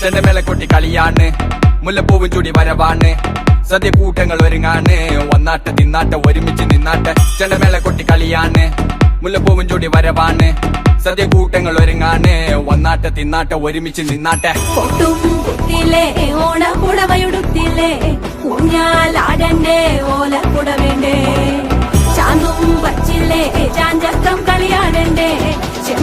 ചെണ്ടമേള കൊട്ടി കളിയാണ്. മുല്ലപ്പൂവും ചുടി വരവാണ്. സദ്യ കൂട്ടങ്ങൾ ഒരുങ്ങാണ്. വന്നാട്ട് തിന്നാട്ട് ഒരുമിച്ച് നിന്നാട്ട്. ചെണ്ടമേള കൊട്ടി കളിയാണ്. മുല്ലപ്പൂവും ചുടി വരവാണ്. സദ്യ കൂട്ടങ്ങൾ ഒരുങ്ങാണ്. വന്നാട്ടെ തിന്നാട്ട് ഒരുമിച്ച് നിന്നാട്ടെ. കൊട്ടും കുത്തിലെ ഓണ പുടവയുടുത്തില്ലേ ഊഞ്ഞാലാടന്റെ ഓല കുടവേണ്ടേ ചാന്തും വച്ചില്ലേ ചാഞ്ചക്കം കളിയാടണ്ടേ?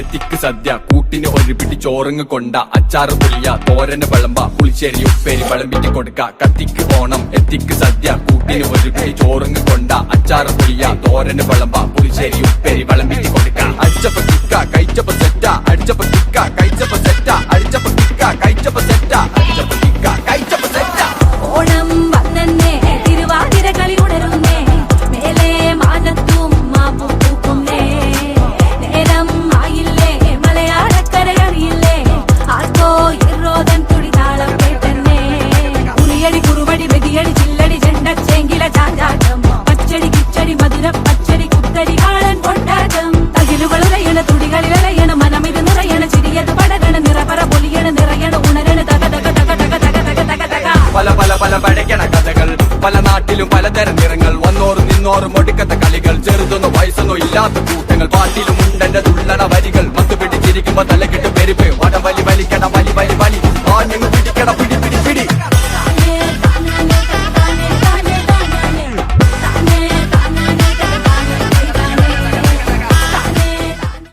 എത്തിക്ക് സദ്യ. കൂട്ടിന് ഒരു പിടി കൊണ്ട. അച്ചാറ് പുളിയ തോരന് വിളമ്പ പുളിശ്ശേരി ഉപ്പേരി വിളമ്പിച്ച് കൊടുക്ക. കത്തിക്ക് ഓണം എത്തിക്ക് സദ്യ. കൂട്ടിന് ഒരു പിടി കൊണ്ട. അച്ചാറ് പുളിയ തോരന് വിളമ്പ പുളിശ്ശേരി നാട്ടിലും പലതരം നിറങ്ങൾ വന്നോറും നിന്നോറും ഒടുക്കത്ത കളികൾ. ചെറുതൊന്നും വയസ്സൊന്നും ഇല്ലാത്ത കൂട്ടങ്ങൾ. പാട്ടിലും ഉണ്ടെന്റെ തുള്ളണ വരികൾ. മത്തുപിടിച്ചിരിക്കുമ്പോ തലകിട്ട് പെരുപ്പ്. വടം വലി വലിക്കണ വലി